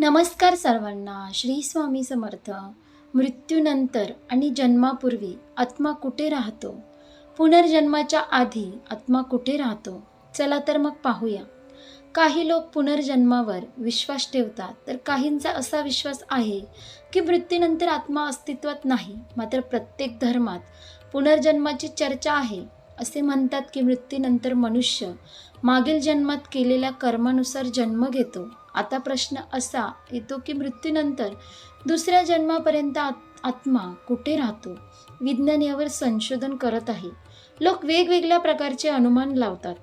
नमस्कार सर्वांना. श्री स्वामी समर्थ. मृत्यूनंतर आणि जन्मापूर्वी आत्मा कुठे राहतो? पुनर्जन्माच्या आधी आत्मा कुठे राहतो? चला तर मग पाहूया. काही लोक पुनर्जन्मावर विश्वास ठेवतात तर काहींचा असा विश्वास आहे की मृत्यूनंतर आत्मा अस्तित्वात नाही मात्र प्रत्येक धर्मात पुनर्जन्माची चर्चा आहे असे म्हणतात की मृत्यूनंतर मनुष्य मागील जन्मात केलेल्या कर्मानुसार जन्म घेतो. आता प्रश्न असा येतो की मृत्यूनंतर दुसऱ्या जन्मापर्यंत आत्मा कुठे राहतो? विज्ञान यावर संशोधन करत आहे. लोक वेगवेगळ्या प्रकारचे अनुमान लावतात.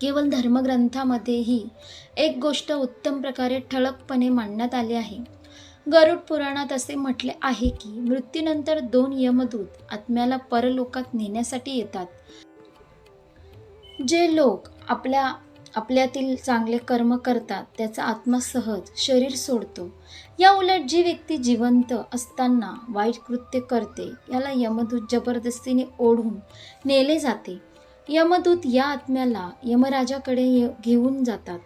केवळ धर्मग्रंथामध्येही एक गोष्ट उत्तम प्रकारे ठळकपणे मांडण्यात आली आहे. गरुड पुराणात असे म्हटले आहे की मृत्यूनंतर दोन यमदूत आत्म्याला परलोकात नेण्यासाठी येतात. जे लोक आपल्या आपल्यातील चांगले कर्म करतात त्याचा आत्मा सहज शरीर सोडतो. या उलट जी व्यक्ती जिवंत असताना वाईट कृत्य करते याला यमदूत जबरदस्तीने ओढून नेले जाते. यमदूत या आत्म्याला यमराजाकडे घेऊन जातात.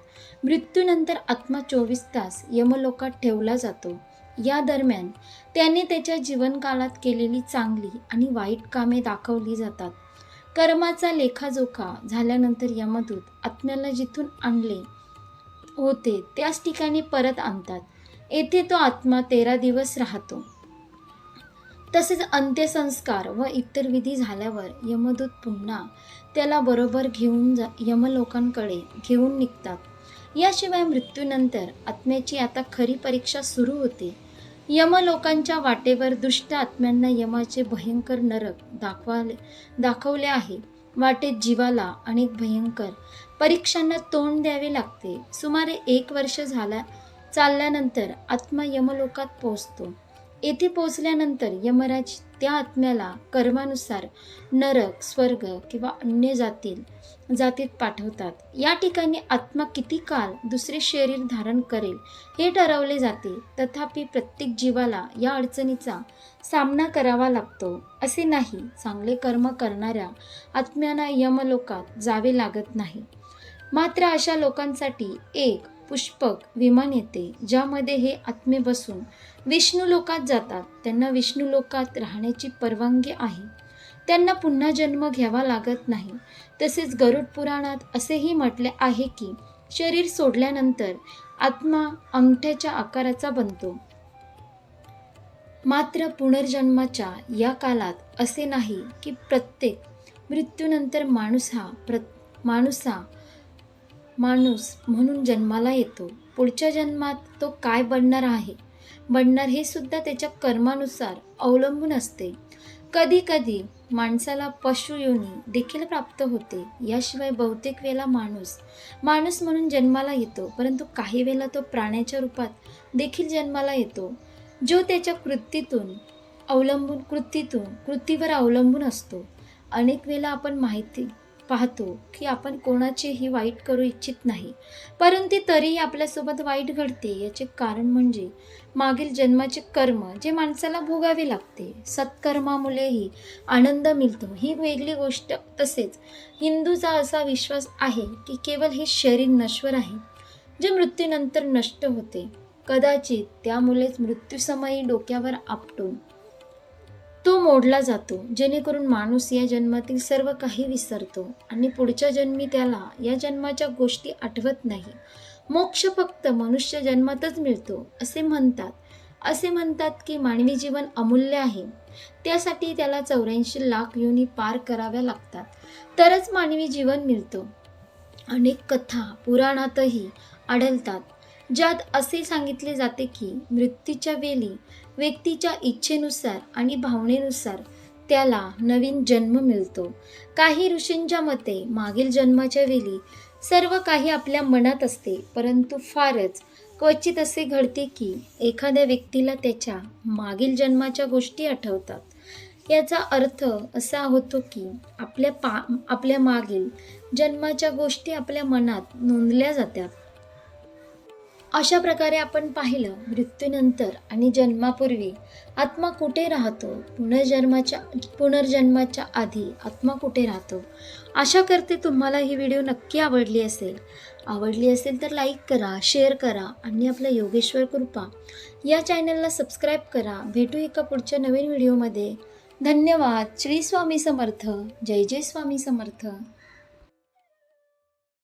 मृत्यूनंतर आत्मा चोवीस तास यमलोकात ठेवला जातो. या दरम्यान त्याने त्याच्या जीवनकाळात केलेली चांगली आणि वाईट कामे दाखवली जातात. कर्माचा लेखाजोखा झाल्यानंतर यमदूत आत्म्याला जिथून आणले होते त्याच ठिकाणी परत आणतात. येथे तो आत्मा तेरा दिवस राहतो. तसेच अंत्यसंस्कार व इतर विधी झाल्यावर यमदूत पुन्हा त्याला बरोबर घेऊन जा यमलोकांकडे घेऊन निघतात. याशिवाय मृत्यूनंतर आत्म्याची आता खरी परीक्षा सुरू होते. यमलोकांच्या वाटेवर दुष्ट आत्म्यांना यमाचे भयंकर नरक दाखवाले दाखवले आहे. वाटेत जीवाला अनेक भयंकर परीक्षांना तोंड द्यावे लागते. सुमारे एक वर्ष झाला चालल्यानंतर आत्मा यमलोकात पोहोचतो. येथे पोहोचल्यानंतर यमराज त्या आत्म्याला कर्मानुसार नरक स्वर्ग किंवा अन्य जातील जातीत पाठवतात. या ठिकाणी आत्मा किती काळ दुसरे शरीर धारण करेल हे ठरवले जाते. तथापि प्रत्येक जीवाला या अडचणीचा सामना करावा लागतो. असे नाही चांगले कर्म करणाऱ्या आत्म्यांना यमलोकात जावे लागत नाही. मात्र अशा लोकांसाठी एक पुष्पक विमान येते ज्यामध्ये हे आत्मे बसून विष्णू लोकात जातात. त्यांना विष्णू लोकात राहण्याची परवानगी आहे. त्यांना पुन्हा जन्म घ्यावा लागत नाही. तसेच गरुड पुराणात असेही म्हटले आहे की शरीर सोडल्यानंतर आत्मा अंगठ्याच्या आकाराचा बनतो. मात्र पुनर्जन्माच्या या कालात असे नाही की प्रत्येक मृत्यूनंतर माणूस हा प्र माणूस हा माणूस म्हणून जन्माला येतो. पुढच्या जन्मात तो काय बनणार आहे? बनणार हे सुद्धा त्याच्या कर्मानुसार अवलंबून असते. कधी कधी माणसाला पशुयोनी देखील प्राप्त होते. याशिवाय बहुतेक वेळेला माणूस माणूस म्हणून जन्माला येतो परंतु काही वेळेला तो प्राण्याच्या रूपात देखील जन्माला येतो जो त्याच्या कृतीतून अवलंबून कृतीतून कृतीवर अवलंबून असतो. अनेक वेळेला आपण माहिती पाहतो की आपण कोणाचेही वाईट करू इच्छित नाही. परंतु तरीही आपल्यासोबत वाईट घडते याचे कारण म्हणजे मागील जन्माचे कर्म जे माणसाला भोगावे लागते. सत्कर्मामुळेही आनंद मिळतो. ही वेगळी गोष्ट तसेच हिंदूचा असा विश्वास आहे की केवळ हे शरीर नश्वर आहे जे मृत्यूनंतर नष्ट होते. कदाचित त्यामुळेच मृत्यूसमयी डोक्यावर आपटून तो मोडला जातो जेणेकरून माणूस या जन्मातील सर्व काही विसरतो आणि पुढच्या जन्मी त्याला या जन्माच्या गोष्टी आठवत नाही. मोक्ष फक्त मनुष्य जन्मातच मिळतो असे म्हणतात. असे म्हणतात की मानवी जीवन अमूल्य आहे. त्यासाठी त्याला चौऱ्याऐंशी लाख योनी पार कराव्या लागतात. तरच मानवी जीवन मिळतो. अनेक कथा पुराणातही आढळतात. ज्यात असे सांगितले जाते की मृत्यूच्या वेळी व्यक्तीच्या इच्छेनुसार आणि भावनेनुसार त्याला नवीन जन्म मिळतो. काही ऋषींच्या मते मागील जन्माच्या वेळी सर्व काही आपल्या मनात असते परंतु फारच क्वचित असे घडते की एखाद्या व्यक्तीला त्याच्या मागील जन्माच्या गोष्टी आठवतात. याचा अर्थ असा होतो की आपल्या पा आपल्या मागील जन्माच्या गोष्टी आपल्या मनात नोंदल्या जातात. अशा प्रकारे आपण पाहिलं मृत्यूनंतर आणि जन्मापूर्वी आत्मा कुठे राहतो? पुनर्जन्माच्या पुनर्जन्माच्या आधी आत्मा कुठे राहतो? आशा करते तुम्हाला ही व्हिडिओ नक्की आवडली असेल. आवडली असेल तर लाईक करा शेअर करा आणि आपलं योगेश्वर कृपा या चॅनलला सबस्क्राईब करा. भेटू एका पुढच्या नवीन व्हिडिओमध्ये. धन्यवाद. श्री स्वामी समर्थ. जय जय स्वामी समर्थ.